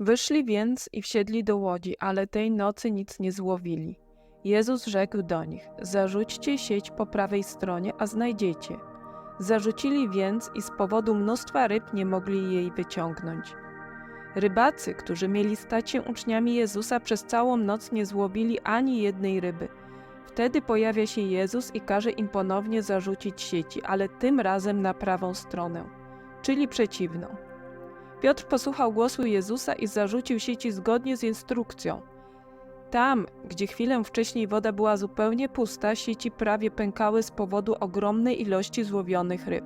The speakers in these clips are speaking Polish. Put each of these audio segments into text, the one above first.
Wyszli więc i wsiedli do łodzi, ale tej nocy nic nie złowili. Jezus rzekł do nich: Zarzućcie sieć po prawej stronie, a znajdziecie. Zarzucili więc i z powodu mnóstwa ryb nie mogli jej wyciągnąć. Rybacy, którzy mieli stać się uczniami Jezusa, przez całą noc nie złowili ani jednej ryby. Wtedy pojawia się Jezus i każe im ponownie zarzucić sieci, ale tym razem na prawą stronę, czyli przeciwną. Piotr posłuchał głosu Jezusa i zarzucił sieci zgodnie z instrukcją. Tam, gdzie chwilę wcześniej woda była zupełnie pusta, sieci prawie pękały z powodu ogromnej ilości złowionych ryb.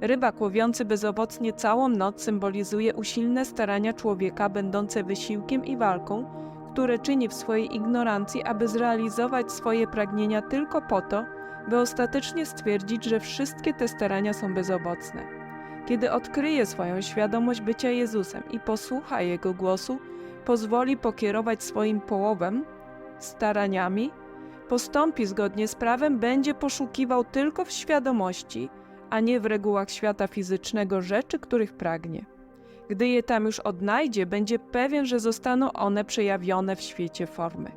Rybak łowiący bezowocnie całą noc symbolizuje usilne starania człowieka będące wysiłkiem i walką, które czyni w swojej ignorancji, aby zrealizować swoje pragnienia tylko po to, by ostatecznie stwierdzić, że wszystkie te starania są bezowocne. Kiedy odkryje swoją świadomość bycia Jezusem i posłucha Jego głosu, pozwoli pokierować swoim połowem, staraniami, postąpi zgodnie z prawem, będzie poszukiwał tylko w świadomości, a nie w regułach świata fizycznego rzeczy, których pragnie. Gdy je tam już odnajdzie, będzie pewien, że zostaną one przejawione w świecie formy.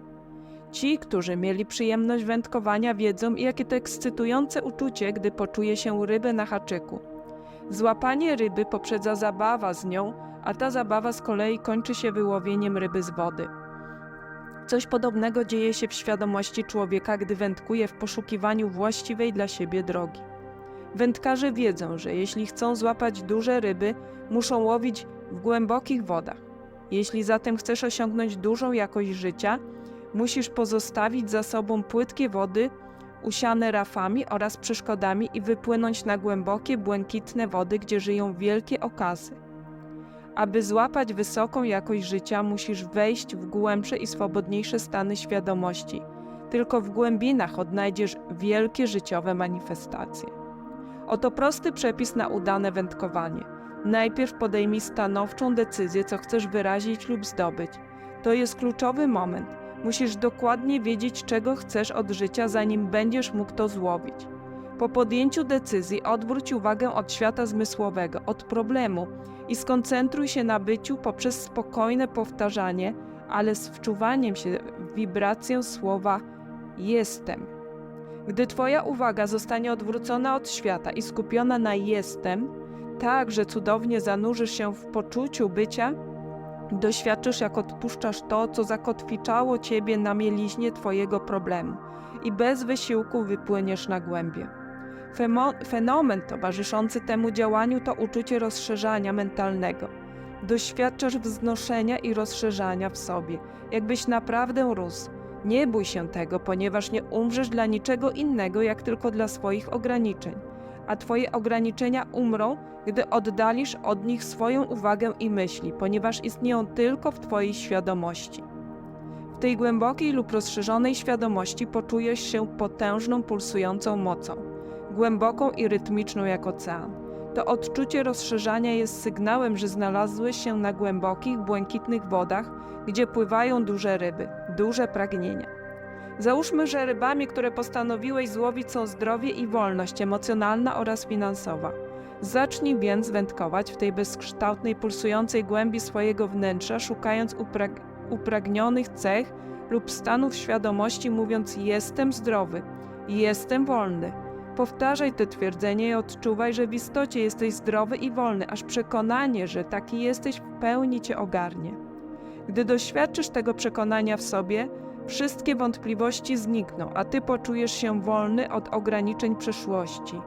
Ci, którzy mieli przyjemność wędkowania, wiedzą, jakie to ekscytujące uczucie, gdy poczuje się rybę na haczyku. Złapanie ryby poprzedza zabawa z nią, a ta zabawa z kolei kończy się wyłowieniem ryby z wody. Coś podobnego dzieje się w świadomości człowieka, gdy wędkuje w poszukiwaniu właściwej dla siebie drogi. Wędkarze wiedzą, że jeśli chcą złapać duże ryby, muszą łowić w głębokich wodach. Jeśli zatem chcesz osiągnąć dużą jakość życia, musisz pozostawić za sobą płytkie wody, usiane rafami oraz przeszkodami i wypłynąć na głębokie, błękitne wody, gdzie żyją wielkie okazy. Aby złapać wysoką jakość życia, musisz wejść w głębsze i swobodniejsze stany świadomości. Tylko w głębinach odnajdziesz wielkie życiowe manifestacje. Oto prosty przepis na udane wędkowanie. Najpierw podejmij stanowczą decyzję, co chcesz wyrazić lub zdobyć. To jest kluczowy moment. Musisz dokładnie wiedzieć, czego chcesz od życia, zanim będziesz mógł to złowić. Po podjęciu decyzji odwróć uwagę od świata zmysłowego, od problemu i skoncentruj się na byciu poprzez spokojne powtarzanie, ale z wczuwaniem się w wibrację słowa jestem. Gdy Twoja uwaga zostanie odwrócona od świata i skupiona na jestem, tak, że cudownie zanurzysz się w poczuciu bycia, doświadczysz, jak odpuszczasz to, co zakotwiczało Ciebie na mieliźnie Twojego problemu i bez wysiłku wypłyniesz na głębie. Fenomen towarzyszący temu działaniu to uczucie rozszerzania mentalnego. Doświadczasz wznoszenia i rozszerzania w sobie, jakbyś naprawdę rósł. Nie bój się tego, ponieważ nie umrzesz dla niczego innego, jak tylko dla swoich ograniczeń. A Twoje ograniczenia umrą, gdy oddalisz od nich swoją uwagę i myśli, ponieważ istnieją tylko w Twojej świadomości. W tej głębokiej lub rozszerzonej świadomości poczujesz się potężną, pulsującą mocą, głęboką i rytmiczną jak ocean. To odczucie rozszerzania jest sygnałem, że znalazłeś się na głębokich, błękitnych wodach, gdzie pływają duże ryby, duże pragnienia. Załóżmy, że rybami, które postanowiłeś złowić, są zdrowie i wolność emocjonalna oraz finansowa. Zacznij więc wędkować w tej bezkształtnej, pulsującej głębi swojego wnętrza, szukając uprag upragnionych cech lub stanów świadomości, mówiąc: Jestem zdrowy, jestem wolny. Powtarzaj te twierdzenie i odczuwaj, że w istocie jesteś zdrowy i wolny, aż przekonanie, że taki jesteś, w pełni cię ogarnie. Gdy doświadczysz tego przekonania w sobie, wszystkie wątpliwości znikną, a ty poczujesz się wolny od ograniczeń przeszłości.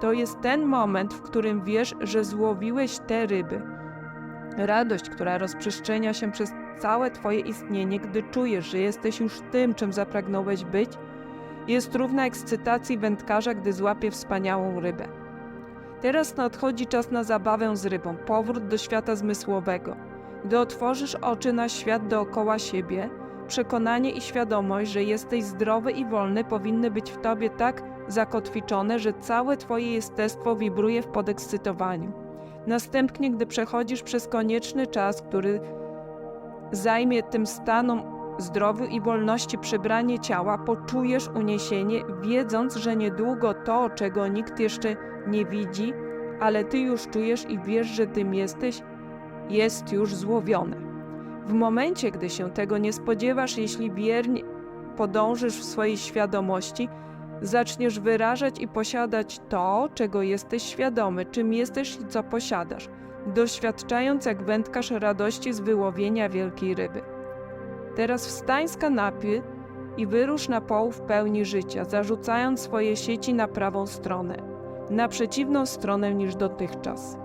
To jest ten moment, w którym wiesz, że złowiłeś te ryby. Radość, która rozprzestrzenia się przez całe Twoje istnienie, gdy czujesz, że jesteś już tym, czym zapragnąłeś być, jest równa ekscytacji wędkarza, gdy złapie wspaniałą rybę. Teraz nadchodzi czas na zabawę z rybą, powrót do świata zmysłowego. Gdy otworzysz oczy na świat dookoła siebie, przekonanie i świadomość, że jesteś zdrowy i wolny, powinny być w tobie tak zakotwiczone, że całe twoje jestestwo wibruje w podekscytowaniu. Następnie, gdy przechodzisz przez konieczny czas, który zajmie tym stanom zdrowiu i wolności przybranie ciała, poczujesz uniesienie, wiedząc, że niedługo to, czego nikt jeszcze nie widzi, ale ty już czujesz i wiesz, że tym jesteś, jest już złowione. W momencie, gdy się tego nie spodziewasz, jeśli wiernie podążysz w swojej świadomości, zaczniesz wyrażać i posiadać to, czego jesteś świadomy, czym jesteś i co posiadasz, doświadczając jak wędkarz radości z wyłowienia wielkiej ryby. Teraz wstań z kanapy i wyrusz na połów pełni życia, zarzucając swoje sieci na prawą stronę, na przeciwną stronę niż dotychczas.